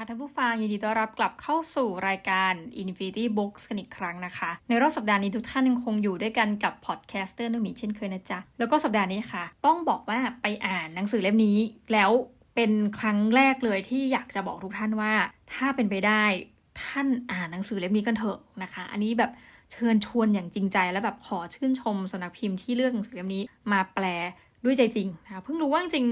ค่ะท่านผู้ฟังยินดีต้อนรับกลับเข้าสู่รายการ Infinity Books กันอีกครั้งนะคะ ในรอบสัปดาห์นี้ทุกท่านยังคงอยู่ด้วยกันกับพอดแคสเตอร์นุ่มีเช่นเคยนะจ๊ะ แล้วก็สัปดาห์นี้ค่ะ ต้องบอกว่าไปอ่านหนังสือเล่มนี้ แล้วเป็นครั้งแรกเลยที่อยากจะบอกทุกท่านว่า ถ้าเป็นไปได้ท่านอ่านหนังสือเล่มนี้กันเถอะนะคะ อันนี้แบบเชิญชวนอย่างจริงใจและแบบขอชื่นชมสำนักพิมพ์ที่เลือกหนังสือเล่มนี้มาแปล ด้วยใจจริงนะคะเพิ่งรู้ว่าจริง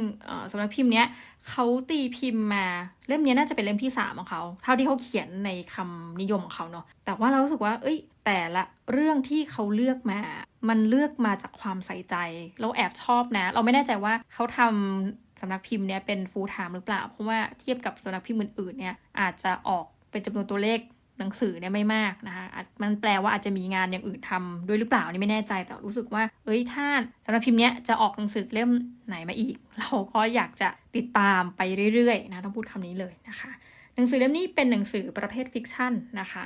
สำนักพิมพ์เนี้ยเขาตีพิมพ์มาเล่มนี้น่าจะเป็นเล่มที่สามของเขาเท่าที่เขาเขียนในคำนิยมของเขาเนาะแต่ว่าเรารู้สึกว่า เอ้ย แต่ละเรื่องที่เขาเลือกมา มันเลือกมาจากความใส่ใจ เราแอบชอบนะ เราไม่แน่ใจว่าเขาทำสำนักพิมพ์เนี้ยเป็น full time หรือเปล่า เพราะว่าเทียบกับสำนักพิมพ์อื่นๆเนี่ยอาจจะออกเป็นจำนวนตัวเลข หนังสือเนี่ยไม่มากนะคะอาจมันแปลว่าอาจจะมีงานอย่างอื่นทำด้วยหรือเปล่านี่ไม่แน่ใจแต่รู้สึกว่า เอ้ยถ้าสำหรับพิมพ์เนี้ยจะออกหนังสือเล่มไหนมาอีก เราก็อยากจะติดตามไปเรื่อยๆนะต้องพูดคำนี้เลยนะคะ หนังสือเล่มนี้เป็นหนังสือประเภทฟิกชันนะคะ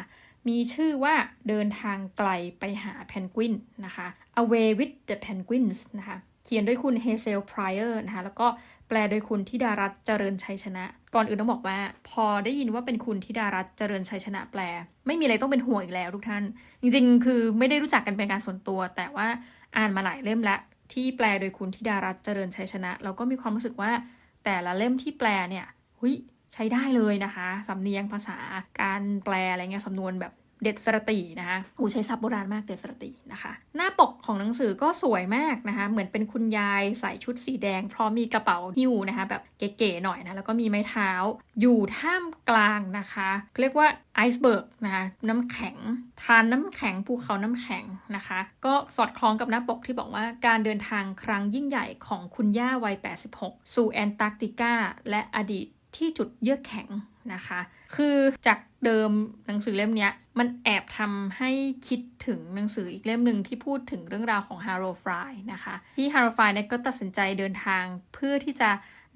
มีชื่อว่าเดินทางไกลไปหาเพนกวินนะคะ Away with the Penguins นะคะ เขียนด้วยคุณเฮเซลไพรเออร์นะคะ แล้วก็ แปลโดยคุณธิดารัตน์เจริญชัยชนะ ก่อนอื่นต้องบอกว่า พอได้ยินว่าเป็นคุณธิดารัตน์เจริญชัยชนะแปล ไม่มีอะไรต้องเป็นห่วงอีกแล้วทุกท่าน จริงๆ คือไม่ได้รู้จักกันเป็นการส่วนตัว แต่ว่าอ่านมาหลายเล่มแล้วที่แปลโดยคุณธิดารัตน์เจริญชัยชนะเราก็มีความรู้สึกว่า แต่ละเล่มที่แปลเนี่ยหุยใช้ได้เลยนะคะ สำเนียงภาษาการแปลอะไรเงี้ยสำนวนแบบ เด็ดสรตีนะคะอูใช้ศัพท์โบราณมากเด็ดสรตีนะคะ หน้าปกของหนังสือก็สวยมากนะคะ เหมือนเป็นคุณยายใส่ชุดสีแดง พร้อมมีกระเป๋าหิ้วนะคะ แบบเก๋ๆหน่อยนะ แล้วก็มีไม้เท้า อยู่ท่ามกลางนะคะ เรียกว่าไอซ์เบิร์กนะคะน้ำแข็ง ทานน้ำแข็งภูเขาน้ำแข็งนะคะ ก็สอดคล้องกับหน้าปกที่บอกว่าการเดินทางครั้งยิ่งใหญ่ของคุณย่าวัย 86 สู่แอนตาร์กติกาและอดีตที่จุดเยือกแข็งนะคะ คือจาก เดิมหนังสือเล่มนี้มันแอบทำให้คิดถึงหนังสืออีกเล่มหนึ่งที่พูดถึงเรื่องราวของฮาร์โรฟรายนะคะ ที่ฮาร์โรฟรายเนี่ยก็ตัดสินใจเดินทางเพื่อที่จะ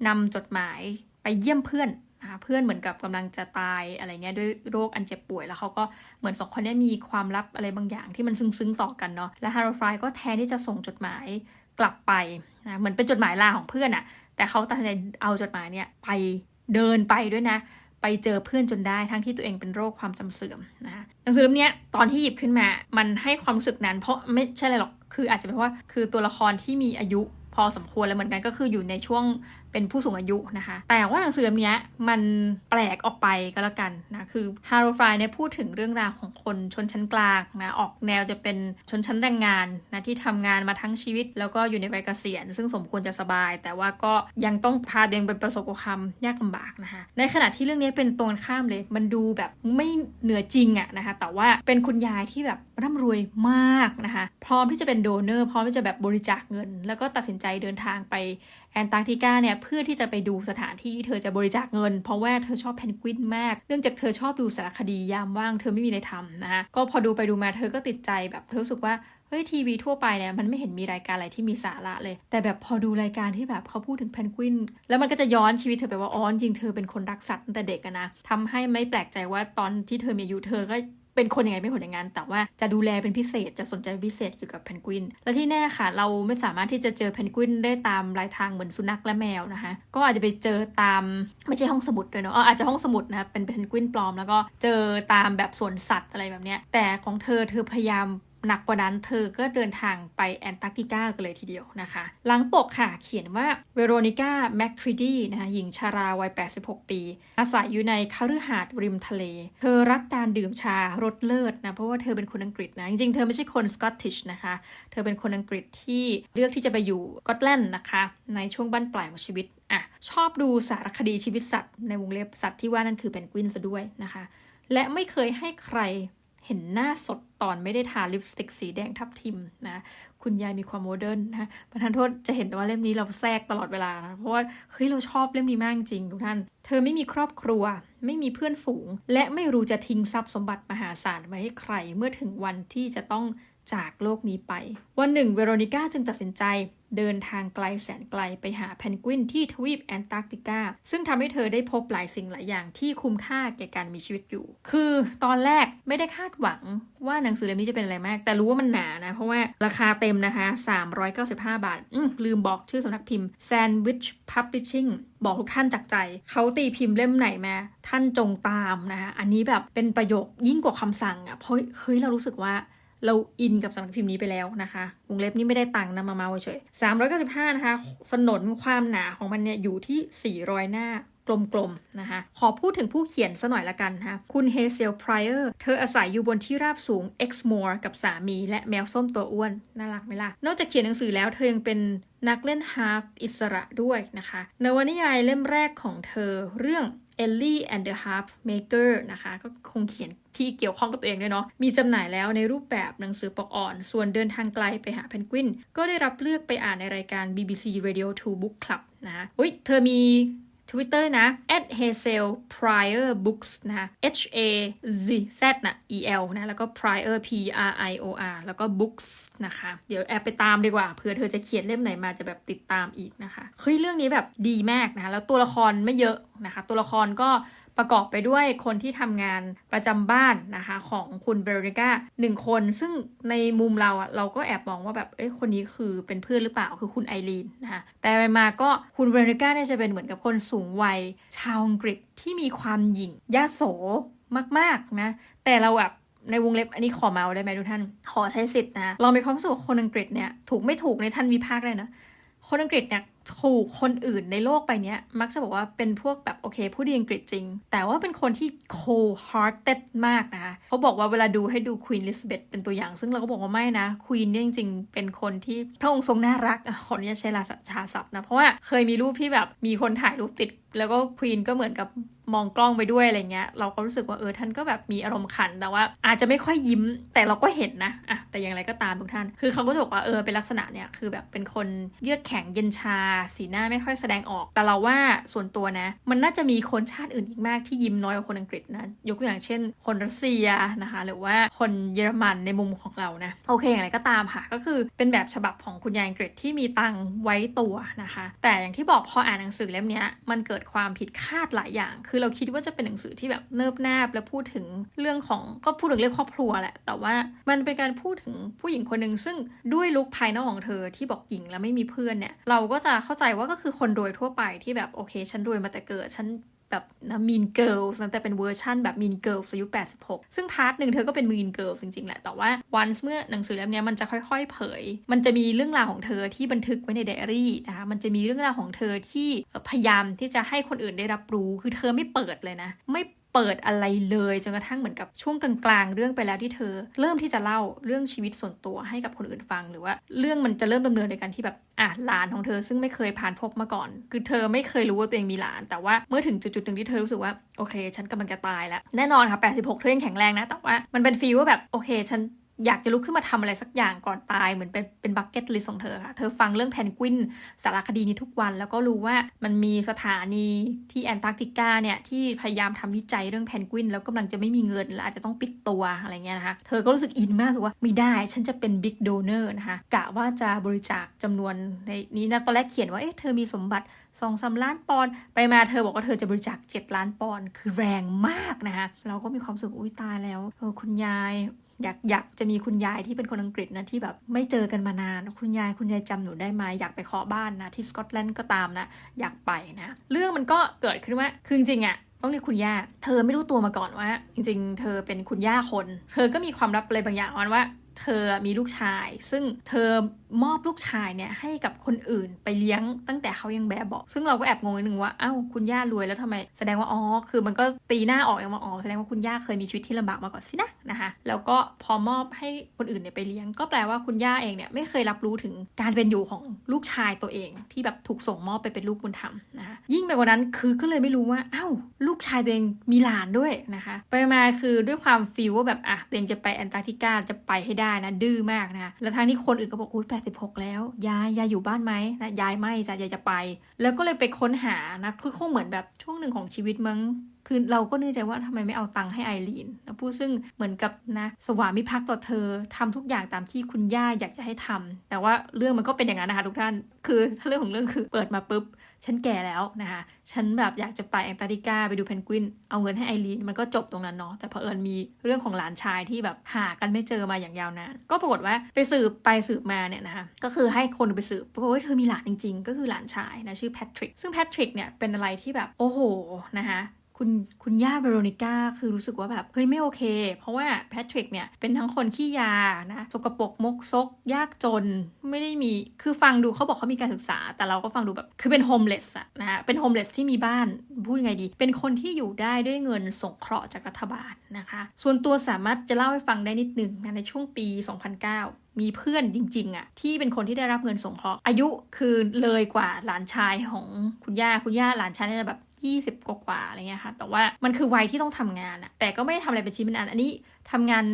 นำจดหมายไปเยี่ยมเพื่อนนะคะเพื่อนเหมือนกับกำลังจะตายอะไรเงี้ยด้วยโรคอันเจ็บป่วยแล้วเขาก็เหมือนสองคนนี้มีความลับอะไรบางอย่างที่มันซึ้งๆต่อกันเนาะและฮาร์โรฟรายก็แทนที่จะส่งจดหมายกลับไปนะเหมือนเป็นจดหมายลาของเพื่อนอะแต่เขาตัดสินใจเอาจดหมายเนี่ยไปเดินไปด้วยนะ ไปเจอเพื่อนจนได้ทั้งที่ตัวเองเป็นโรคความจำเสื่อมนะคะหนังสือเล่มนี้ตอนที่หยิบขึ้นมา มันให้ความรู้สึกนั้น เพราะไม่ใช่อะไรหรอกคืออาจจะเป็นเพราะว่าคือตัวละครที่มีอายุพอสมควรแล้วเหมือนกันก็คืออยู่ในช่วง เป็นผู้สูงอายุนะคะ แต่ว่าหนังสือเล่มนี้มันแปลกออกไปก็แล้วกันนะคือฮาร์โรฟรายเนี่ยพูดถึงเรื่องราวของคนชนชั้นกลางนะออกแนวจะเป็นชนชั้นแรงงานนะที่ทำงานมาทั้งชีวิต แล้วก็อยู่ในวัยเกษียณ ซึ่งสมควรจะสบาย แต่ว่าก็ยังต้องพาเองไปประสบกับความยากลำบากนะคะในขณะที่เรื่องนี้เป็นตรงข้ามเลย มันดูแบบไม่เหนือจริงอะนะคะ แต่ว่าเป็นคุณยายที่แบบร่ำรวยมากนะคะ พร้อมที่จะเป็นโดเนอร์ พร้อมที่จะแบบบริจาคเงิน แล้วก็ตัดสินใจเดินทางไป แอนตาร์กติกาเนี่ยเพื่อที่จะไปดูสถานที่ที่เธอจะบริจาคเงิน เพราะว่าเธอชอบเพนกวินมาก เนื่องจากเธอชอบดูสารคดียามว่างเธอไม่มีอะไรทำนะคะก็พอดูไปดูมาเธอก็ติดใจแบบเธอรู้สึกว่าเฮ้ยทีวีทั่วไปเนี่ยมันไม่เห็นมีรายการอะไรที่มีสาระเลย แต่แบบพอดูรายการที่แบบเขาพูดถึงเพนกวิน แล้วมันก็จะย้อนชีวิตเธอไปว่าอ๋อจริงเธอเป็นคนรักสัตว์ตั้งแต่เด็กนะทำให้ไม่แปลกใจว่าตอนที่เธอมีอายุเธอก็ เป็นคนยังไงเป็นคนอย่างนั้นแต่ว่าจะดูแลเป็นพิเศษจะสนใจพิเศษเกี่ยวกับเพนกวิน และที่แน่ค่ะ เราไม่สามารถที่จะเจอเพนกวินได้ตามรายทางเหมือนสุนัขและแมวนะคะ ก็อาจจะไปเจอตามไม่ใช่ห้องสมุดด้วยเนาะอาจจะห้องสมุดนะคะเป็นเพนกวินปลอม แล้วก็เจอตามแบบสวนสัตว์อะไรแบบเนี้ยแต่ของเธอเธอพยายาม หนักกว่านั้นเธอก็เดินทางไปแอนตาร์กติกากันเลยทีเดียวนะคะ หลังปกค่ะเขียนว่าเวโรนิก้าแมคคริดีนะคะหญิงชาราวัย 86 ปี อาศัยอยู่ในคฤหาสน์ริมทะเล เธอรักการดื่มชารสเลิศนะ เพราะว่าเธอเป็นคนอังกฤษนะ จริงๆ เธอไม่ใช่คนสกอตติชนะคะ เธอเป็นคนอังกฤษที่เลือกที่จะไปอยู่กอตแลนด์นะคะ ในช่วงบั้นปลายของชีวิตอะชอบดูสารคดีชีวิตสัตว์ในวงเล็บสัตว์ที่ว่านั่นคือเป็นกวินซะด้วยนะคะและไม่เคยให้ใคร เห็นหน้าสดตอนไม่ได้ทาลิปสติกสีแดงทับทิมนะคุณยายมีความโมเดิร์นนะประธานโทษจะเห็นว่าเล่มนี้เราแทรกตลอดเวลานะเพราะว่าเฮ้ยเราชอบเล่มนี้มากจริงทุกท่าน เธอไม่มีครอบครัว ไม่มีเพื่อนฝูง และไม่รู้จะทิ้งทรัพย์สมบัติมหาศาลไว้ให้ใคร เมื่อถึงวันที่จะต้อง จากโลกนี้ไป วันหนึ่งเวโรนิก้าจึงตัดสินใจเดินทางไกลแสนไกลไปหาเพนกวินที่ทวีปแอนตาร์กติกา ซึ่งทำให้เธอได้พบหลายสิ่งหลายอย่างที่คุ้มค่าแก่การมีชีวิตอยู่ คือตอนแรกไม่ได้คาดหวังว่าหนังสือเล่มนี้จะเป็นอะไรมาก แต่รู้ว่ามันหนานะ เพราะว่าราคาเต็มนะคะ 395 บาทอืลืมบอกชื่อสำนักพิมพ์ Sandwich Publishing บอกทุกท่านจากใจ เขาตีพิมพ์เล่มไหนมา ท่านจงตามนะคะอันนี้แบบเป็นประโยคยิ่งกว่าคำสั่งอะ่ะเพราะเฮ้ยเรารู้สึกว่า เราอินกับสำนักพิมพ์นี้ไปแล้วนะคะ วงเล็บนี้ไม่ได้ตังค์นะมาเมาเฉย395นะคะสนนความหนาของมันเนี่ยอยู่ที่ 400 หน้า กลมๆนะคะขอพูดถึงผู้เขียนซะหน่อยละกันนะคะคุณเฮเซลไพรเออร์เธออาศัยอยู่บนที่ราบสูง Exmoor กับสามีและแมวส้มตัวอ้วน น่ารักไหมล่ะ นอกจากเขียนหนังสือแล้วเธอยังเป็นนักเล่นฮาร์ฟอิสระด้วยนะคะนวนิยายเล่มแรกของเธอเรื่อง Ellie and the Harp Maker นะคะ ก็คงเขียนที่เกี่ยวข้องกับตัวเองด้วยเนาะ มีจำหน่ายแล้วในรูปแบบหนังสือปกอ่อน ส่วนเดินทางไกลไปหาเพนกวิน ก็ได้รับเลือกไปอ่านในรายการ BBC Radio 2 Book Club นะคะอุ้ย เธอมี Twitter นะ @hazel prior books นะคะ h a z z นะ e l นะ แล้วก็ prior p r i o r แล้วก็ books นะคะ เดี๋ยวแอบไปตามดีกว่าเผื่อเธอจะเขียนเล่มไหนมาจะแบบติดตามอีกนะคะ เฮ้ย เรื่องนี้แบบดีมากนะคะ แล้วตัวละครไม่เยอะนะคะ ตัวละครก็ ประกอบไปด้วยคนที่ทำงานประจำบ้านนะคะของคุณเบรนิก้าหนึ่งคน ซึ่งในมุมเราอะเราก็แอบมองว่าแบบเอ้ยคนนี้คือเป็นเพื่อนหรือเปล่าคือคุณไอรีนนะคะแต่ไปมาก็คุณเบรนิก้าเนี่ยจะเป็นเหมือนกับคนสูงวัยชาวอังกฤษที่มีความหยิ่งยาโสมากๆนะแต่เราแบบในวงเล็บอันนี้ขอเมาได้ไหมทุกท่าน ขอใช้สิทธิ์นะ เรามีความรู้สึกคนอังกฤษเนี่ย ถูกไม่ถูกในท่านวิพากษ์ได้นะ คนอังกฤษเนี่ย ถูกคนอื่นในโลกไปเนี้ย มักจะบอกว่าเป็นพวกแบบโอเคผู้ดีอังกฤษจริง แต่ว่าเป็นคนที่ cold hearted มากนะคะเขาบอกว่าเวลาดูให้ดูควีนลิสเบธเป็นตัวอย่าง ซึ่งเราก็บอกว่าไม่นะควีนเนี่ยจริงๆ เป็นคนที่พระองค์ทรงน่ารักอะขออนุญาตใช้ราชาศัพท์นะ เพราะว่าเคยมีรูปที่แบบมีคนถ่ายรูปติด แล้วก็ควีนก็เหมือนกับมองกล้องไปด้วยอะไรเงี้ย เราก็รู้สึกว่าเออท่านก็แบบมีอารมณ์ขันแต่ว่า อาจจะไม่ค่อยยิ้ม แต่เราก็เห็นนะอะแต่อย่างไรก็ตามทุกท่าน คือเขาก็จะบอกว่าเออเป็นลักษณะเนี่ยคือแบบเป็นคนเยือกแข็งเย็นชา สีหน้าไม่ค่อยแสดงออก แต่เราว่าส่วนตัวนะ มันน่าจะมีคนชาติอื่นอีกมากที่ยิ้มน้อยกว่าคนอังกฤษนะยกตัวอย่างเช่น คนรัสเซียนะคะหรือว่าคนเยอรมันในมุมของเรานะโอเคอย่างไรก็ตามค่ะ ก็คือเป็นแบบฉบับของคุณยายอังกฤษที่มีตังไว้ตัวนะคะ แต่อย่างที่บอกพออ่านหนังสือเล่มนี้มันเกิดความผิดคาดหลายอย่าง คือเราคิดว่าจะเป็นหนังสือที่แบบเนิบนาบและพูดถึงเรื่องของก็พูดถึงเรื่องครอบครัวแหละ แต่ว่ามันเป็นการพูดถึงผู้หญิงคนหนึ่งซึ่งด้วยลุคภายนอกของเธอที่บอกหญิงแล้วไม่มีเพื่อนเนี่ยเราก็จะเข้าใจว่าก็คือคนรวยทั่วไปที่แบบโอเค ฉันรวยมาแต่เกิดฉัน แบบนะมีนเกิลส์แต่เป็นเวอร์ชั่นแบบมีนเกิลส์อายุ86 ซึ่งพาร์ทหนึ่งเธอก็เป็นมีนเกิลส์จริงๆ แหละ แต่ว่าวันเมื่อหนังสือเล่มนี้มันจะค่อยๆ เผย มันจะมีเรื่องราวของเธอที่บันทึกไว้ในไดอารี่นะคะ มันจะมีเรื่องราวของเธอที่พยายามที่จะให้คนอื่นได้รับรู้ คือเธอไม่เปิดเลยนะ ไม่ เปิดอะไรเลยจนกระทั่งเหมือนกับช่วงกลางๆ เรื่องไปแล้วที่เธอ เริ่มที่จะเล่าเรื่องชีวิตส่วนตัวให้กับคนอื่นฟัง หรือว่าเรื่องมันจะเริ่มดำเนินในการที่แบบอะหลานของเธอซึ่งไม่เคยผ่านพบมาก่อน คือเธอไม่เคยรู้ว่าตัวเองมีหลาน แต่ว่าเมื่อถึงจุดๆหนึ่งที่เธอรู้สึกว่าโอเค ฉันกำลังจะตายแล้วแน่นอนค่ะ86 เธอยังแข็งแรงนะ แต่ว่ามันเป็นฟีลว่าแบบโอเค ฉัน อยากจะลุกขึ้นมาทำอะไรสักอย่างก่อนตายเหมือนเป็นเป็นบักเก็ตลิสของเธอค่ะ เธอฟังเรื่องแพนกวินสารคดีนี้ทุกวัน แล้วก็รู้ว่ามันมีสถานีที่แอนตาร์กติกาเนี่ย ที่พยายามทำวิจัยเรื่องแพนกวิน แล้วกำลังจะไม่มีเงิน และอาจจะต้องปิดตัวอะไรเงี้ยนะคะ เธอก็รู้สึกอินมากรู้สึกว่าไม่ได้ฉันจะเป็นบิ๊กโดเนอร์นะคะกะว่าจะบริจาคจำนวนในนี้นะตอนแรกเขียนว่าเอ๊ะเธอมีสมบัติสองสาล้านปอนด์ไปมาเธอบอกว่าเธอจะบริจาค7ล้านปอนด์คือแรงมากนะคะเราก็มีความสึกอุ้ยตายแล้วเออคุณยาย อยากอยากจะมีคุณยายที่เป็นคนอังกฤษนะที่แบบไม่เจอกันมานาน คุณยายคุณยายจำหนูได้ไหมอยากไปเคาะบ้านนะที่สกอตแลนด์ก็ตามนะ อยากไปนะ เรื่องมันก็เกิดขึ้นว่าคือจริงอะต้องเรียกคุณย่า เธอไม่รู้ตัวมาก่อนว่า จริง ๆ เธอเป็นคุณย่าคน เธอก็มีความลับอะไรบางอย่างว่า เธอมีลูกชาย ซึ่งเธอมอบลูกชายเนี่ยให้กับคนอื่นไปเลี้ยงตั้งแต่เขายังแบบเบาซึ่งเราก็แอบงงนิดนึงว่าเอ้าคุณย่ารวยแล้วทำไม แสดงว่าอ๋อคือมันก็ตีหน้าออกองว่าอ๋อแสดงว่าคุณย่าเคยมีชีวิตที่ลำบากมาก่อนสินะนะคะแล้วก็พอมอบให้คนอื่นเนี่ยไปเลี้ยง ก็แปลว่าคุณย่าเองเนี่ยไม่เคยรับรู้ถึงการเป็นอยู่ของลูกชายตัวเอง ที่แบบถูกส่งมอบไปเป็นลูกบุญธรรมนะคะยิ่งไปกว่านั้นคือก็เลยไม่รู้ว่าเอ้าลูกชายตัวเองมีหลานด้วยนะคะ ไปมาคือด้วยความฟีลว่าแบบอะตัวเองจะไปแอนตาร์กติกาจะไปให้ได้ได้นะ ดื้อมากนะ แล้วทั้งที่คนอื่นก็บอกอุ้ย86แล้วยายยายอยู่บ้านไหมนะยายไม่จ้ะยายจะไป แล้วก็เลยไปค้นหานะคือคงเหมือนแบบช่วงหนึ่งของชีวิตมึง คือเราก็นึกใจว่าทำไมไม่เอาตังค์ให้ไอรีนนะผู้ซึ่งเหมือนกับนะสวามิภักดิ์ต่อเธอทำทุกอย่างตามที่คุณย่าอยากจะให้ทำแต่ว่าเรื่องมันก็เป็นอย่างนั้นนะคะทุกท่าน คือถ้าเรื่องของเรื่องคือเปิดมาปุ๊บ ฉันแก่แล้วนะคะฉันแบบอยากจะไปแองตาร์กติกาไปดูเพนกวิน เอาเงินให้ไอรีนมันก็จบตรงนั้นเนาะแต่เผอิญมีเรื่องของหลานชายที่แบบหากันไม่เจอมาอย่างยาวนานก็ปรากฏว่าไปสืบไปสืบมาเนี่ยนะคะก็คือให้คนไปสืบปรากฏว่าเธอมีหลานจริง ๆ ก็คือหลานชายนะชื่อแพทริกซึ่งแพทริกเนี่ยเป็นอะไรที่แบบโอ้โหนะคะ คุณคุณย่าเบโรนิก้าคือรู้สึกว่าแบบเฮ้ยไม่โอเค เพราะว่าแพทริกเนี่ยเป็นทั้งคนขี้ยานะสกปรกมกซก ยากจนไม่ได้มีคือฟังดูเขาบอกเขามีการศึกษา แต่เราก็ฟังดูแบบคือเป็นโฮมเลสอะนะฮะเป็นโฮมเลสที่มีบ้านพูดยังไงดี เป็นคนที่อยู่ได้ด้วยเงินสงเคราะห์จากรัฐบาลนะคะ ส่วนตัวสามารถจะเล่าให้ฟังได้นิดนึงนะในช่วงปี 2009มีเพื่อนจริงๆอะที่เป็นคนที่ได้รับเงินสงเคราะห์อายุคือเลยกว่าหลานชายของคุณย่าคุณย่าหลานชายน่าจะแบบ 20กว่าอะไรเงี้ยค่ะ แต่ว่ามันคือวัยที่ต้องทำงานอะแต่ก็ไม่ได้ทำอะไรเป็นชิ้นเป็นอัน อันนี้ทำงาน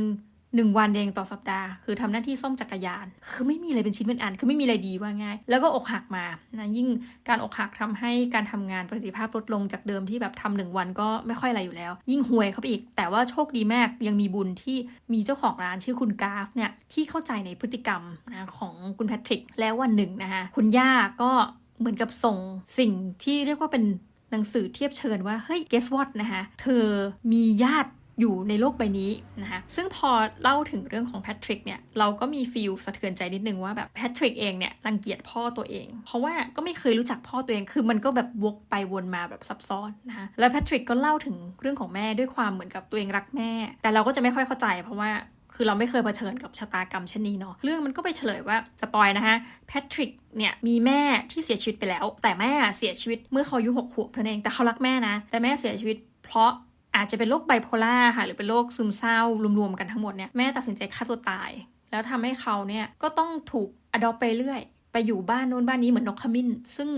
หนึ่งวันเองต่อสัปดาห์ คือทำหน้าที่ซ่อมจักรยาน คือไม่มีอะไรเป็นชิ้นเป็นอัน คือไม่มีอะไรดีว่าง่าย แล้วก็อกหักมานะยิ่งการอกหักทำให้การทำงานประสิทธิภาพลดลงจากเดิมที่แบบทำหนึ่งวันก็ไม่ค่อยอะไรอยู่แล้ว ยิ่งห่วยเข้าไปอีก แต่ว่าโชคดีมากยังมีบุญที่มีเจ้าของร้านชื่อคุณกราฟเนี่ยที่เข้าใจในพฤติกรรมนะของคุณแพทริกแล้ววันหนึ่งนะคะคุณย่าก็เหมือนกับส่งสิ่งที่เรียกว่าเป็น หนังสือเทียบเชิญว่า เฮ้ย guess what นะคะเธอมีญาติอยู่ในโลกใบนี้นะคะซึ่งพอเล่าถึงเรื่องของแพทริกเนี่ย เราก็มีฟีลสะเทือนใจนิดนึงว่าแบบแพทริกเองเนี่ยรังเกียจพ่อตัวเอง เพราะว่าก็ไม่เคยรู้จักพ่อตัวเอง คือมันก็แบบวกไปวนมาแบบซับซ้อนนะคะแล้วแพทริกก็เล่าถึงเรื่องของแม่ด้วยความเหมือนกับตัวเองรักแม่ แต่เราก็จะไม่ค่อยเข้าใจเพราะว่า คือเราไม่เคยเผชิญกับชะตากรรมเช่นนี้เนาะเรื่องมันก็ไปเฉลยว่าสปอยนะคะแพทริกเนี่ยมีแม่ที่เสียชีวิตไปแล้ว แต่แม่เสียชีวิตเมื่อเขาอายุหกขวบเท่านั้นเองแต่เขารักแม่นะ แต่แม่เสียชีวิตเพราะอาจจะเป็นโรคไบโพล่าค่ะหรือเป็นโรคซึมเศร้ารวมๆกันทั้งหมดเนี่ยแม่ตัดสินใจฆ่าตัวตาย แล้วทำให้เขาเนี่ยก็ต้องถูกอดอปไปเรื่อย ไปอยู่บ้านโน้นบ้านนี้เหมือนนกขมิ้น ซึ่ง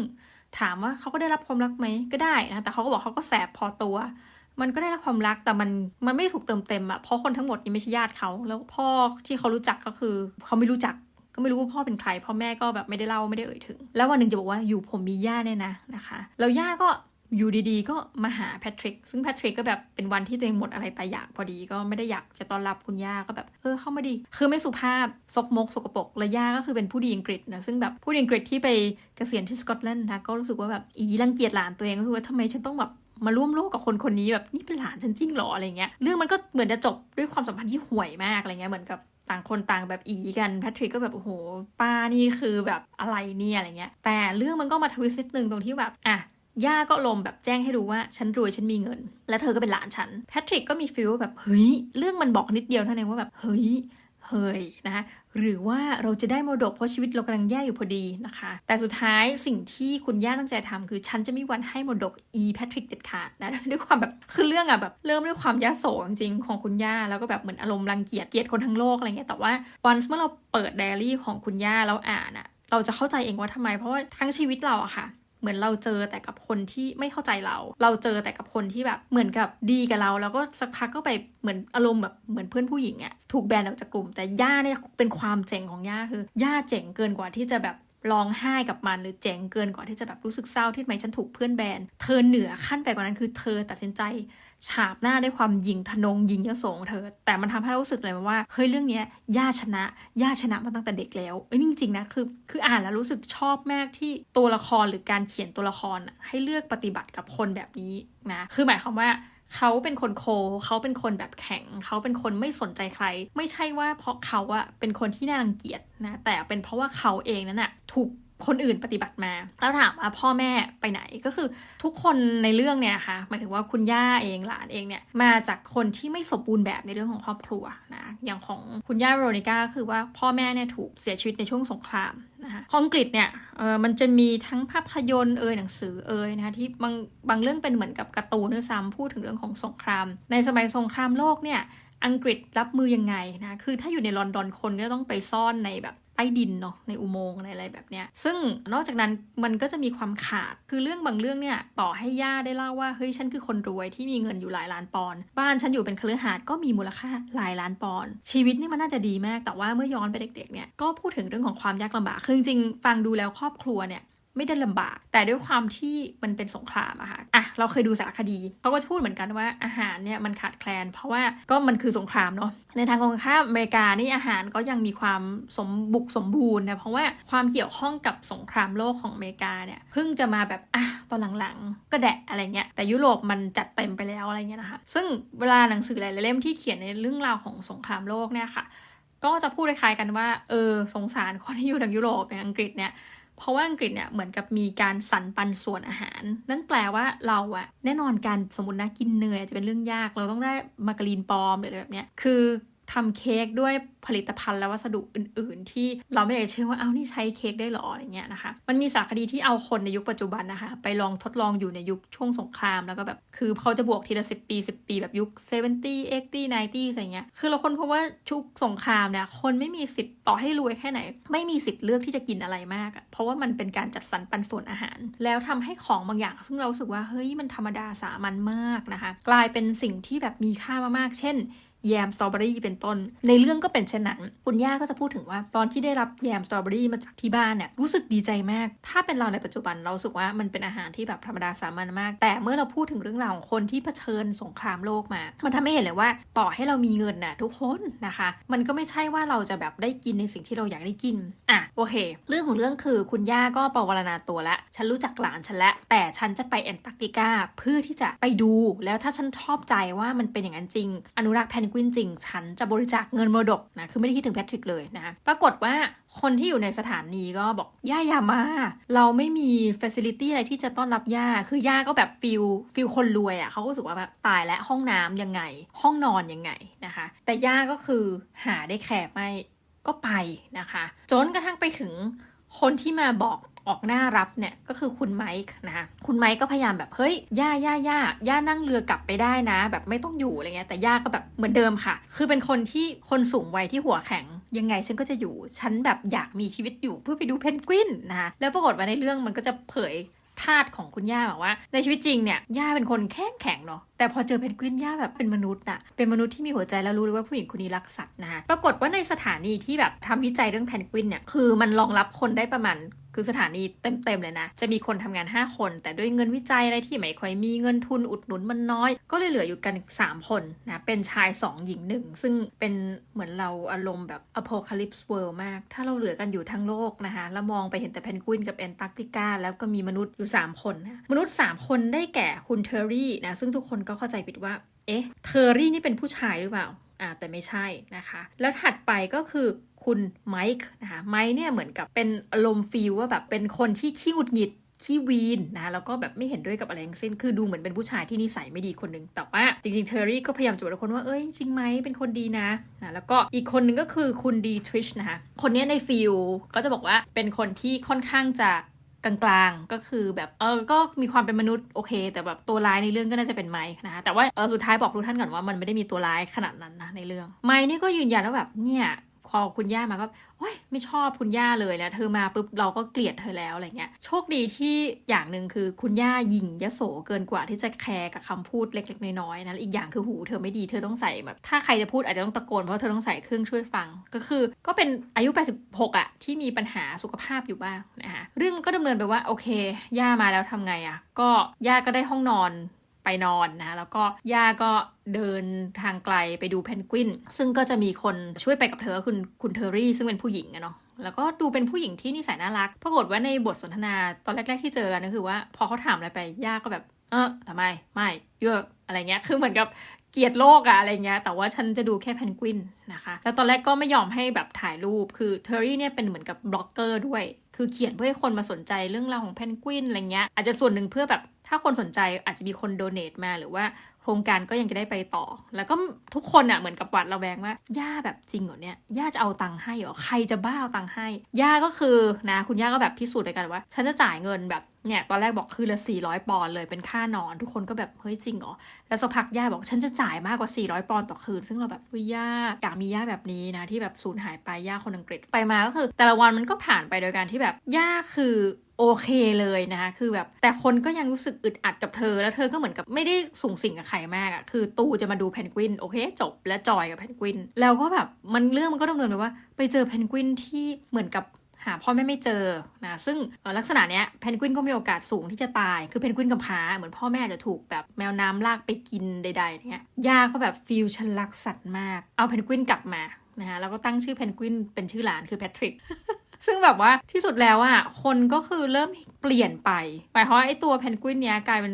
ถามว่าเขาก็ได้รับความรักไหมก็ได้นะแต่เขาก็บอกเขาก็แสบพอตัว มันก็ได้รับความรักแต่มันมันไม่ถูกเติมเต็มอะเพราะคนทั้งหมดนี่ไม่ใช่ญาติเขา แล้วพ่อที่เขารู้จักก็คือเขาไม่รู้จักก็ไม่รู้ว่าพ่อเป็นใครพ่อแม่ก็แบบไม่ได้เล่าไม่ได้เอ่ยถึง แล้ววันหนึ่งจะบอกว่าอยู่ผมมีญาติเนี่ยนะนะคะแล้วญาก็อยู่ดีๆ ก็มาหาแพทริก ซึ่งแพทริกก็แบบเป็นวันที่ตัวเองหมดอะไรแต่อยากพอดีก็ไม่ได้อยากจะต้อนรับคุณย่าก็แบบเออเข้ามาดี คือไม่สุภาพซกมกสกปรกและย่าก็คือเป็นผู้ดีอังกฤษนะซึ่งแบบผู้ดีอังกฤษที่ไปเกษียณที่สกอตแลนด์นะก็รู้สึกว่าแบบอีรังเกียจหลานตัวเองก็คือว่าทำไมฉันต้องแบบ มาร่วมโลกกับคนคนนี้แบบนี่เป็นหลานฉันจริงหรออะไรเงี้ยเรื่องมันก็เหมือนจะจบด้วยความสัมพันธ์ที่ห่วยมากอะไรเงี้ยเหมือนกับต่างคนต่างแบบอีกันแพทริกก็แบบโอ้โหป้านี่คือแบบอะไรเนี่ยอะไรเงี้ย แต่เรื่องมันก็มาทวิสต์นิดนึงตรงที่แบบอะย่าก็ลมแบบแจ้งให้รู้ว่าฉันรวยฉันมีเงิน และเธอก็เป็นหลานฉันแพทริกก็มีฟิลแบบเฮ้ยเรื่องมันบอกนิดเดียวเท่านั้นว่าแบบเฮ้ยเฮ้ยนะคะ หรือว่าเราจะได้มรดกเพราะชีวิตเรากำลังแย่อยู่พอดีนะคะ แต่สุดท้ายสิ่งที่คุณย่าตั้งใจทำคือ ฉันจะไม่วันให้มรดกอีแพทริกเด็ดขาดนะด้วยความแบบคือเรื่องอะแบบเริ่มด้วยความยาโสจริงของคุณย่าแล้วก็แบบเหมือนอารมณ์รังเกียจเกลียดคนทั้งโลกอะไรเงี้ยแต่ว่าวันเมื่อเราเปิดไดอารี่ของคุณย่าแล้วอ่านอะเราจะเข้าใจเองว่าทำไมเพราะว่าทั้งชีวิตเราอะค่ะ เหมือนเราเจอแต่กับคนที่ไม่เข้าใจเรา เราเจอแต่กับคนที่แบบเหมือนกับดีกับเรา แล้วก็สักพักก็ไปเหมือนอารมณ์แบบเหมือนเพื่อนผู้หญิงอะถูกแบนออกจากกลุ่ม แต่ย่าเนี่ยเป็นความเจ๋งของย่าคือย่าเจ๋งเกินกว่าที่จะแบบร้องไห้กับมันหรือเจ๋งเกินกว่าที่จะแบบรู้สึกเศร้าที่ทำไมฉันถูกเพื่อนแบน เธอเหนือขั้นไปกว่านั้นคือเธอตัดสินใจ ฉาบหน้าด้วยความยิงทนงยิงยโสงเธอ แต่มันทำให้รู้สึกเลยว่าเฮ้ยเรื่องนี้ย่าชนะย่าชนะมาตั้งแต่เด็กแล้วเอ้ยจริงๆนะคือคืออ่านแล้วรู้สึกชอบมากที่ตัวละครหรือการเขียนตัวละครให้เลือกปฏิบัติกับคนแบบนี้นะคือหมายความว่าเขาเป็นคนโค เขาเป็นคนแบบแข็ง เขาเป็นคนไม่สนใจใคร ไม่ใช่ว่าเพราะเขาอะเป็นคนที่น่ารังเกียจนะ แต่เป็นเพราะว่าเขาเองนั้นอะถูก คนอื่นปฏิบัติมา แล้วถามว่าพ่อแม่ไปไหนก็คือทุกคนในเรื่องเนี่ยนะคะหมายถึงว่าคุณย่าเองหลานเองเนี่ยมาจากคนที่ไม่สมบูรณ์แบบในเรื่องของครอบครัวนะอย่างของคุณย่าโรนิก้าคือว่าพ่อแม่เนี่ยถูกเสียชีวิตในช่วงสงครามนะคะของอังกฤษเนี่ยเออมันจะมีทั้งภาพยนตร์เอ่ยหนังสือเอ่ยนะคะที่บางบางเรื่องเป็นเหมือนกับการ์ตูนด้วยซ้ำพูดถึงเรื่องของสงคราม ในสมัยสงครามโลกเนี่ยอังกฤษรับมือยังไงนะ คือถ้าอยู่ในลอนดอนคนก็ต้องไปซ่อนในแบบ ใต้ดินเนาะในอุโมงค์ในอะไรแบบเนี้ยซึ่งนอกจากนั้นมันก็จะมีความขาดคือเรื่องบางเรื่องเนี่ยต่อให้ย่าได้เล่าว่าเฮ้ยฉันคือคนรวยที่มีเงินอยู่หลายล้านปอนด์บ้านฉันอยู่เป็นคฤหาสน์ก็มีมูลค่าหลายล้านปอนด์ชีวิตนี่มันน่าจะดีมาก แต่ว่าเมื่อย้อนไปเด็กๆเนี่ยก็พูดถึงเรื่องของความยากลำบากคือจริงๆฟังดูแล้วครอบครัวเนี่ย ไม่ได้ลำบาก แต่ด้วยความที่มันเป็นสงครามอะค่ะอะเราเคยดูสารคดีเขาก็จะพูดเหมือนกันว่าอาหารเนี่ยมันขาดแคลน เพราะว่าก็มันคือสงครามเนาะในทางตรงข้ามอเมริกานี่อาหารก็ยังมีความสมบุกสมบูรณ์นะเพราะว่าความเกี่ยวข้องกับสงครามโลกของอเมริกาเนี่ยเพิ่งจะมาแบบอะตอนหลังๆ ก็แดะอะไรเงี้ยแต่ยุโรปมันจัดเต็มไปแล้วอะไรเงี้ยนะคะซึ่งเวลาหนังสือหลายๆเล่มที่เขียนในเรื่องราวของสงครามโลกเนี่ยค่ะก็จะพูดคล้ายๆกันว่าเออสงสารคนที่อยู่ทางยุโรปอย่างอังกฤษเนี่ย เพราะว่าอังกฤษเนี่ยเหมือนกับมีการสรรปันส่วนอาหาร นั่นแปลว่าเราอะแน่นอนการสมมตินะกินเนยจะเป็นเรื่องยาก เราต้องได้มาการีนปลอมหรืออะไรแบบเนี้ยคือ ทำเค้กด้วยผลิตภัณฑ์และวัสดุอื่น ๆ ที่เราไม่อยากเชื่อว่าเอ้านี่ใช้เค้กได้หรออะไรเงี้ยนะคะ มันมีสารคดีที่เอาคนในยุคปัจจุบันนะคะ ไปลองทดลองอยู่ในยุคช่วงสงครามแล้วก็แบบคือเขาจะบวกทีละสิปี10ปีแบบยุค70 80 90อะไรเงี้ยคือเราคนพบว่าชุกสงครามเนี่ยคนไม่มีสิทธิ์ต่อให้รวยแค่ไหน ไม่มีสิทธิ์เลือกที่จะกินอะไรมาก เพราะว่ามันเป็นการจัดสรรปันส่วนอาหาร แล้วทำให้ของบางอย่าง ซึ่งเราสึกว่าเฮ้ยมันธรรมดาสามัญมากนะคะ กลายเป็นสิ่งที่แบบมีค่ามากๆเช่น แยมสตรอเบอรี่เป็นต้น ในเรื่องก็เป็นเช่นนั้น คุณย่าก็จะพูดถึงว่า ตอนที่ได้รับแยมสตรอเบอรี่มาจากที่บ้านเนี่ยรู้สึกดีใจมาก ถ้าเป็นเราในปัจจุบันเราสึกว่ามันเป็นอาหารที่แบบธรรมดาสามัญมาก แต่เมื่อเราพูดถึงเรื่องราวของคนที่เผชิญสงครามโลกมา มันทำให้เห็นเลยว่าต่อให้เรามีเงินน่ะทุกคนนะคะ มันก็ไม่ใช่ว่าเราจะแบบได้กินในสิ่งที่เราอยากได้กินอะโอเค เรื่องของเรื่องคือคุณย่าก็ปวารณาตัวแล้วฉันรู้จักหลานฉันล้วแต่ฉันจะไปแอนตาร์กติกาเพื่อที่จะไปดูแล้วถ้าฉันชอบใจว่ามันเป็นอย่างนั้นจริง อนุรักษ์แพนกวินจริง ฉันจะบริจาคเงินมรดกนะคือไม่ได้คิดถึงแพทริกเลยนะคะปรากฏว่าคนที่อยู่ในสถานีก็บอก ย่าอย่ามา เราไม่มีเฟสิลิตี้อะไรที่จะต้อนรับย่า คือย่าก็แบบฟิลฟิลคนรวยอะ่ะเขาก็รู้สึกว่าแบบตายและห้องน้ำยังไง ห้องนอนยังไงนะคะ แต่ย่าก็คือหาได้แขกไม่ก็ไปนะคะ จนกระทั่งไปถึงคนที่มาบอก ออกหน้ารับเนี่ยก็คือคุณไมค์นะคะคุณไมค์ก็พยายามแบบเฮ้ยย่าย่าย่าย่านั่งเรือกลับไปได้นะ แบบไม่ต้องอยู่อะไรเงี้ยแต่ย่าก็แบบเหมือนเดิมค่ะ คือเป็นคนที่คนสูงวัยที่หัวแข็ง ยังไงฉันก็จะอยู่ฉันแบบอยากมีชีวิตอยู่เพื่อไปดูเพนกวินนะคะแล้วปรากฏว่าในเรื่องมันก็จะเผยธาตุของคุณย่าบอกว่า ในชีวิตจริงเนี่ยย่าเป็นคนแข็งแข็งเนาะแต่พอเจอเพนกวินย่าแบบเป็นมนุษย์อะเป็นมนุษย์ที่มีหัวใจแล้วรู้เลยว่าผู้หญิงคนนี้รักสัตว์นะคะปรากฏว่าในสถานีที่แบบทำวิจัยเรื่องเพนกวินเนี่ยคือมันรองรับคนได้ประมาณ คือสถานีเต็มๆเลยนะ จะมีคนทำงาน 5 คน แต่ด้วยเงินวิจัยอะไรที่ไม่ค่อยมีเงินทุนอุดหนุนมันน้อย ก็เลยเหลืออยู่กัน 3 คนนะเป็นชาย 2 หญิง1ซึ่งเป็นเหมือนเราอารมณ์แบบ apocalypse world มาก ถ้าเราเหลือกันอยู่ทั้งโลกนะคะแล้วมองไปเห็นแต่เพนกวินกับแอนตาร์กติกาแล้วก็มีมนุษย์อยู่ 3 คนนะมนุษย์ 3 คนได้แก่คุณเทอร์รี่นะซึ่งทุกคนก็เข้าใจผิดว่าเอ๊ะเทอร์รี่นี่เป็นผู้ชายหรือเปล่าอ่าแต่ไม่ใช่นะคะ แล้วถัดไปก็คือ คุณไมค์นะคะไมค์เนี่ยเหมือนกับเป็นอารมณ์ฟีลว่าแบบเป็นคนที่ขี้หงุดหงิดขี้วีนนะแล้วก็แบบไม่เห็นด้วยกับอะไรทั้งสิ้นคือดูเหมือนเป็นผู้ชายที่นิสัยไม่ดีคนหนึ่งแต่ว่าจริงๆเทอร์รี่ก็พยายามจะบอกทุกคนว่าเอ้ยจริงไหมเป็นคนดีนะนะแล้วก็อีกคนหนึ่งก็คือคุณดีทริชนะคะคนนี้ในฟิลก็จะบอกว่าเป็นคนที่ค่อนข้างจะกลางๆ ก็คือแบบเออ ก็มีความเป็นมนุษย์โอเค แต่แบบตัวร้ายในเรื่องก็น่าจะเป็นไมค์นะคะแต่ว่าเออสุดท้ายบอกทุกท่านก่อนว่ามันไม่ได้มีตัวร้ายขนาดนั้นนะในเรื่อง ไมค์นี่ก็ยืนยันว่าแบบเนี่ย อคุณย่ามาก็โอ้ยไม่ชอบคุณย่าเลยแล้วเธอมาปุ๊บเราก็เกลียดเธอแล้วอะไรเงี้ยโชคดีที่อย่างหนึ่งคือคุณย่ายิงยโสเกินกว่าที่จะแคร์กับคำพูดเล็กๆน้อยๆนะอีกอย่างคือหูเธอไม่ดีเธอต้องใส่แบบถ้าใครจะพูดอาจจะต้องตะโกนเพราะเธอต้องใส่เครื่องช่วยฟังก็คือ ก็เป็นอายุ 86อะที่มีปัญหาสุขภาพอยู่บ้างนะคะเรื่องก็ดำเนินไปว่าโอเคย่ามาแล้วทำไงอะก็ย่าก็ได้ห้องนอน ไปนอนนะแล้วก็ย่าก็เดินทางไกลไปดูเพนกวิน ซึ่งก็จะมีคนช่วยไปกับเธอคุณคุณเทอรี่ ซึ่งเป็นผู้หญิงอะเนาะแล้วก็ดูเป็นผู้หญิงที่นิสัยน่ารัก ปรากฏว่าในบทสนทนาตอนแรก ๆ ที่เจอกันก็คือว่า พอเขาถามอะไรไปย่าก็แบบ เออทำไม ไม่เยอะอะไรเงี้ย คือเหมือนกับเกลียดโลกอะอะไรเงี้ย แต่ว่าฉันจะดูแค่เพนกวินนะคะ แล้วตอนแรกก็ไม่ยอมให้แบบถ่ายรูป คือเทอรี่เนี่ยเป็นเหมือนกับบล็อกเกอร์ด้วย คือเขียนเพื่อให้คนมาสนใจเรื่องราวของเพนกวินอะไรเงี้ย อาจจะส่วนหนึ่งเพื่อแบบถ้าคนสนใจอาจจะมีคนโดเน a มาหรือว่าโครงการก็ยังจะได้ไปต่อ แล้วก็ทุกคนอะเหมือนกับหวัดระแวงว่า ย่าแบบจริงเหรอเนี่ย ย่าจะเอาตังค์ให้เหรอ ใครจะบ้าเอาตังค์ให้ ย่าก็คือนะ คุณย่าก็แบบพิสูจน์ด้วยกันว่า ฉันจะจ่ายเงินแบบเนี่ยตอนแรกบอกคือละ 400 ปอนด์เลยเป็นค่านอน ทุกคนก็แบบเฮ้ยจริงเหรอ แล้วสักพักย่าบอกฉันจะจ่ายมากกว่า 400 ปอนด์ต่อคืน ซึ่งเราแบบวิย่าอยากมีย่าแบบนี้นะที่แบบสูญหายไปย่าคนอังกฤษไปมาก็คือ แต่ละวันมันก็ผ่านไปโดยการที่แบบย่าคือ โอเคเลยนะคะคือแบบแต่คนก็ยังรู้สึกอึดอัดกับเธอ แล้วเธอก็เหมือนกับไม่ได้สูงสิงกับใครมากอะคือตูจะมาดูเพนกวินโอเค จบและจอยกับเพนกวิน แล้วก็แบบมันเรื่องมันก็ดำเนินไปว่า ไปเจอเพนกวินที่เหมือนกับหาพ่อแม่ไม่เจอนะซึ่งลักษณะเนี้ยเพนกวินก็มีโอกาสสูงที่จะตาย คือเพนกวินกำพร้าเหมือนพ่อแม่จะถูกแบบแมวน้ำลากไปกินใดๆเงี้ยย่าก็แบบฟีลฉันรักสัตว์มาก เอาเพนกวินกลับมานะคะแล้วก็ตั้งชื่อเพนกวินเป็นชื่อหลานคือแพทริก ซึ่งแบบว่าที่สุดแล้วอะคนก็คือเริ่มเปลี่ยนไปหมายความว่าไอ้ตัวเพนกวินเนี้ยกลายเป็น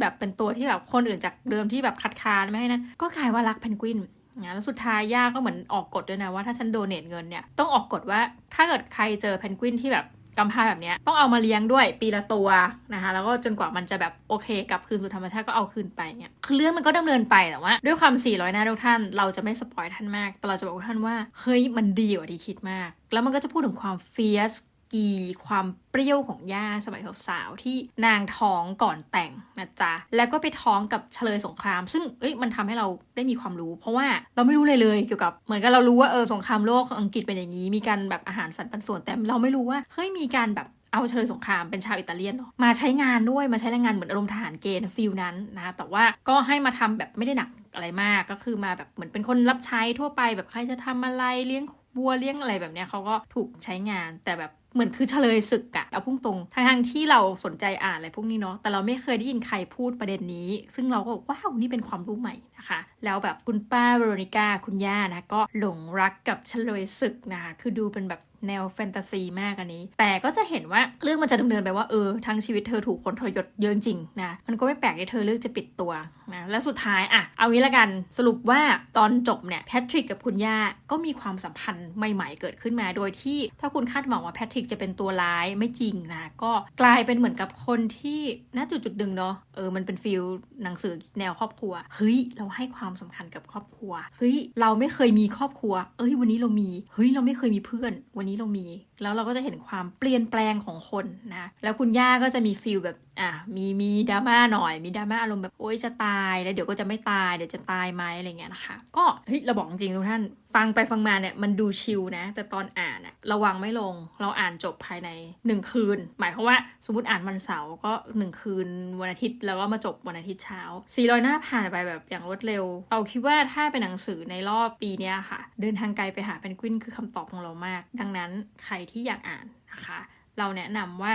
แบบเป็นตัวที่แบบคนอื่นจากเดิมที่แบบคัดค้านไม่ให้นั้นก็กลายว่ารักเพนกวินนะแล้วสุดท้ายย่าก็เหมือนออกกฎด้วยนะว่าถ้าฉันโดเนทเงินเนี่ยต้องออกกฎว่าถ้าเกิดใครเจอเพนกวินที่แบบ กำพร้าแบบเนี้ยต้องเอามาเลี้ยงด้วยปีละตัวนะคะ แล้วก็จนกว่ามันจะแบบโอเคกลับคืนสู่ธรรมชาติก็เอาคืนไปเนี่ยคือเรื่องมันก็ดำเนินไปแต่ว่า ด้วยความ 400 หน้าทุกท่าน เราจะไม่สปอยท่านมาก แต่เราจะบอกท่านว่า เฮ้ยมันดีกว่าที่คิดมาก แล้วมันก็จะพูดถึงความเฟียส กีความเปรี้ยวของย่าสมัยสาวๆที่นางท้องก่อนแต่งนะจ๊ะ แล้วก็ไปท้องกับเฉลยสงคราม ซึ่งเอ้ยมันทำให้เราได้มีความรู้ เพราะว่าเราไม่รู้เลยเลยเกี่ยวกับเหมือนกับเรารู้ว่าเออสงครามโลกอังกฤษเป็นอย่างนี้ มีการแบบอาหารสันปันส่วน แต่เราไม่รู้ว่าเฮ้ยมีการแบบเอาเฉลยสงครามเป็นชาวอิตาเลียนเนาะมาใช้งานด้วยมาใช้แรงงานเหมือนอารมณ์ทหารเกณฑ์ฟิลนั้นนะแต่ว่าก็ให้มาทำแบบไม่ได้หนักอะไรมากก็คือมาแบบเหมือนเป็นคนรับใช้ทั่วไปแบบใครจะทำอะไรเลี้ยงวัวเลี้ยงอะไรแบบเนี้ยเขาก็ถูกใช้งานแต่แบบ เหมือนคือเฉลยศึกอะเอาพุ่งตรงทางทางที่เราสนใจอ่านอะไรพวกนี้เนาะแต่เราไม่เคยได้ยินใครพูดประเด็นนี้ ซึ่งเราก็บอกว้าวนี่เป็นความรู้ใหม่นะคะ แล้วแบบคุณป้าเวโรนิก้าคุณย่านะก็หลงรักกับเฉลยศึกนะคะคือดูเป็นแบบ แนวแฟนตาซีมากอันนี้ แต่ก็จะเห็นว่าเรื่องมันจะดำเนินไปว่าเออทั้งชีวิตเธอถูกคนทรยศเยอะจริงนะมันก็ไม่แปลกที่เธอเลือกจะปิดตัวนะและสุดท้ายอะเอางี้ละกันสรุปว่าตอนจบเนี่ยแพทริกกับคุณย่าก็มีความสัมพันธ์ใหม่ ๆ เกิดขึ้นมาโดยที่ถ้าคุณคาดหวังว่าแพทริกจะเป็นตัวร้ายไม่จริงนะก็กลายเป็นเหมือนกับคนที่ณจุดจุดหนึ่งเนาะเออมันเป็นฟิลหนังสือแนวครอบครัวเฮ้ยเราให้ความสำคัญกับครอบครัวเฮ้ยเราไม่เคยมีครอบครัว เอ้ยวันนี้เรามีเฮ้ยเราไม่เคยมีเพื่อนวันนี้เรามี แล้วเราก็จะเห็นความเปลี่ยนแปลงของคนนะ แล้วคุณย่าก็จะมีฟิลแบบอะมีมีดราม่าหน่อยมีดราม่าอารมณ์แบบโอ๊ยจะตายแล้วเดี๋ยวก็จะไม่ตายเดี๋ยวจะตายไหมอะไรเงี้ยนะคะ ก็เฮ้ยเราบอกจริงทุกท่านฟังไปฟังมาเนี่ยมันดูชิลนะ แต่ตอนอ่านอะระวังไม่ลงเราอ่านจบภายใน 1 คืน หมายความว่าสมมติอ่านวันเสาร์ก็ 1 คืนวันอาทิตย์แล้วก็มาจบวันอาทิตย์เช้า400หน้าผ่านไปแบบอย่างรวดเร็ว เราคิดว่าถ้าเป็นหนังสือในรอบปีเนี้ยค่ะ เดินทางไกลไปหาเพนกวินคือคำตอบของเรามาก ดังนั้นใครที่อยากอ่านนะคะ เราแนะนำว่า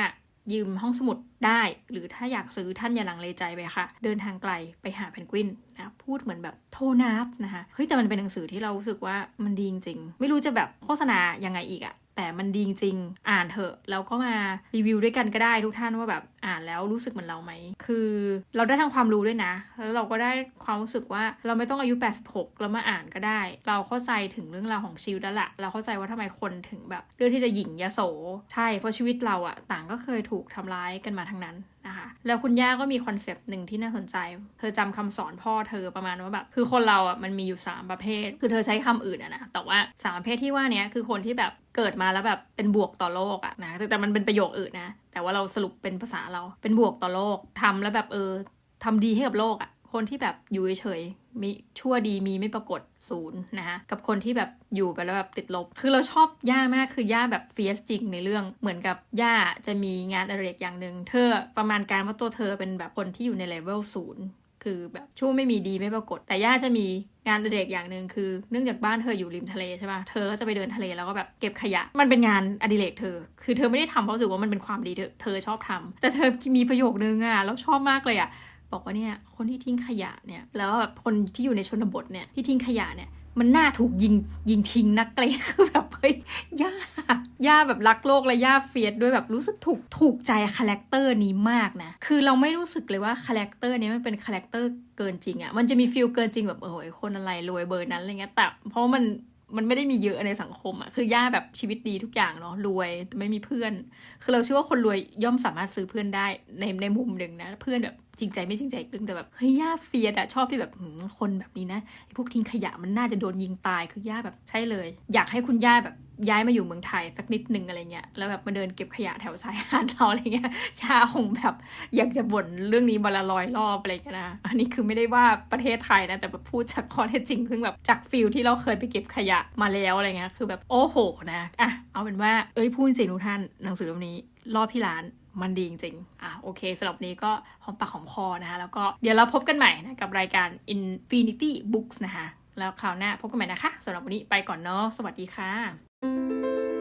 ยืมห้องสมุดได้ หรือถ้าอยากซื้อท่านอย่าลังเลใจไปค่ะ เดินทางไกลไปหาเพนกวินนะพูดเหมือนแบบโทนับนะคะเฮ้ยแต่มันเป็นหนังสือที่เรารู้สึกว่ามันดีจริงๆไม่รู้จะแบบโฆษณายังไงอีกอะ แต่มันดีจริงอ่านเถอะแล้วก็มารีวิวด้วยกันก็ได้ทุกท่านว่าแบบอ่านแล้วรู้สึกเหมือนเราไหม คือเราได้ทั้งความรู้ด้วยนะ แล้วเราก็ได้ความรู้สึกว่าเราไม่ต้องอายุ 86 แล้วมาอ่านก็ได้ เราเข้าใจถึงเรื่องราวของชีวิตแล้วละเราเข้าใจว่าทำไมคนถึงแบบเลือกที่จะหยิ่งยโส ใช่ เพราะชีวิตเราอะต่างก็เคยถูกทำร้ายกันมาทั้งนั้น นะคะ แล้วคุณย่าก็มีคอนเซปต์หนึ่งที่น่าสนใจ เธอจำคำสอนพ่อเธอประมาณว่าแบบ คือคนเราอะมันมีอยู่ 3 ประเภท คือเธอใช้คำอื่นอะนะ แต่ว่าสามประเภทที่ว่านี้คือคนที่แบบเกิดมาแล้วแบบเป็นบวกต่อโลกอะนะแต่แต่มันเป็นประโยคอื่นนะ แต่ว่าเราสรุปเป็นภาษาเรา เป็นบวกต่อโลกทำแล้วแบบเออทำดีให้กับโลกอะคนที่แบบอยู่เฉย มีชั่วดีมีไม่ปรากฏศูนย์นะคะกับคนที่แบบอยู่ไปแล้วแบบติดลบ คือเราชอบย่ามากคือย่าแบบเฟียสจริงในเรื่องเหมือนกับย่าจะมีงานอดิเรกอย่างหนึ่งเธอประมาณการว่าตัวเธอเป็นแบบคนที่อยู่ในเลเวลศูนย์คือแบบชั่วไม่มีดีไม่ปรากฏ แต่ย่าจะมีงานอดิเรกอย่างหนึ่งคือ เนื่องจากบ้านเธออยู่ริมทะเลใช่ปะเธอก็จะไปเดินทะเลแล้วก็แบบเก็บขยะ มันเป็นงานอดิเรกเธอ คือเธอไม่ได้ทำเพราะรู้สึกว่ามันเป็นความดีเธอเธอชอบทำแต่เธอมีประโยคนึงอะแล้วชอบมากเลยอะ บอกว่าเนี่ยคนที่ทิ้งขยะเนี่ยแล้วแบบคนที่อยู่ในชนบทเนี่ยที่ทิ้งขยะเนี่ยมันน่าถูกยิงยิงทิ้งนักเกรงคือแบบเฮ้ยย่าย่าแบบรักโลกและย่าเฟียสด้วยแบบรู้สึกถูกถูกใจคาแรคเตอร์นี้มากนะ คือเราไม่รู้สึกเลยว่าคาแรคเตอร์นี้มันเป็นคาแรคเตอร์เกินจริงอะ่ะมันจะมีฟิลเกินจริงแบบโอ้ยคนอะไรรวยเบอร์นั้นอะไรเงี้ยแต่เพราะมันมันไม่ได้มีเยอะในสังคมอะ่ะคือย่าแบบชีวิตดีทุกอย่างเนาะรวยแต่ไม่มีเพื่อน คือเราเชื่อว่าคนรวยย่อมสามารถซื้อเพื่อนได้ในในมุมหนึ่งนะเพื่อนแบบ จริงใจไม่จริงใจอีกเรื่องแต่แบบเฮ้ยย่าเฟียดอะชอบที่แบบคนแบบนี้นะไอ้พวกทิ้งขยะมันน่าจะโดนยิงตายคือย่าแบบใช่เลย อยากให้คุณย่าแบบย้ายมาอยู่เมืองไทยสักนิดนึงอะไรเงี้ยแล้วแบบมาเดินเก็บขยะแถวชายหาดเราอะไรเงี้ยย่าคงแบบอยากจะบ่นเรื่องนี้วันละร้อยรอบอะไรเงี้ยนะอันนี้คือไม่ได้ว่าประเทศไทยนะแต่แบบพูดจากข้อเท็จจริงซึ่งแบบจากฟิลที่เราเคยไปเก็บขยะมาแล้วอะไรเงี้ยคือแบบโอ้โหนะอะเอาเป็นว่าเอ้ยพูดจริงทุกท่านหนังสือเล่มนี้รอบที่ร้าน มันดีจริงๆ อะโอเคสำหรับนนี้ก็หอมปากหอมคอนะคะ แล้วก็เดี๋ยวเราพบกันใหม่นะกับรายการ Infinity Books นะคะ แล้วคราวหน้าพบกันใหม่นะคะสำหรับวันนี้ไปก่อนเนาะสวัสดีค่ะ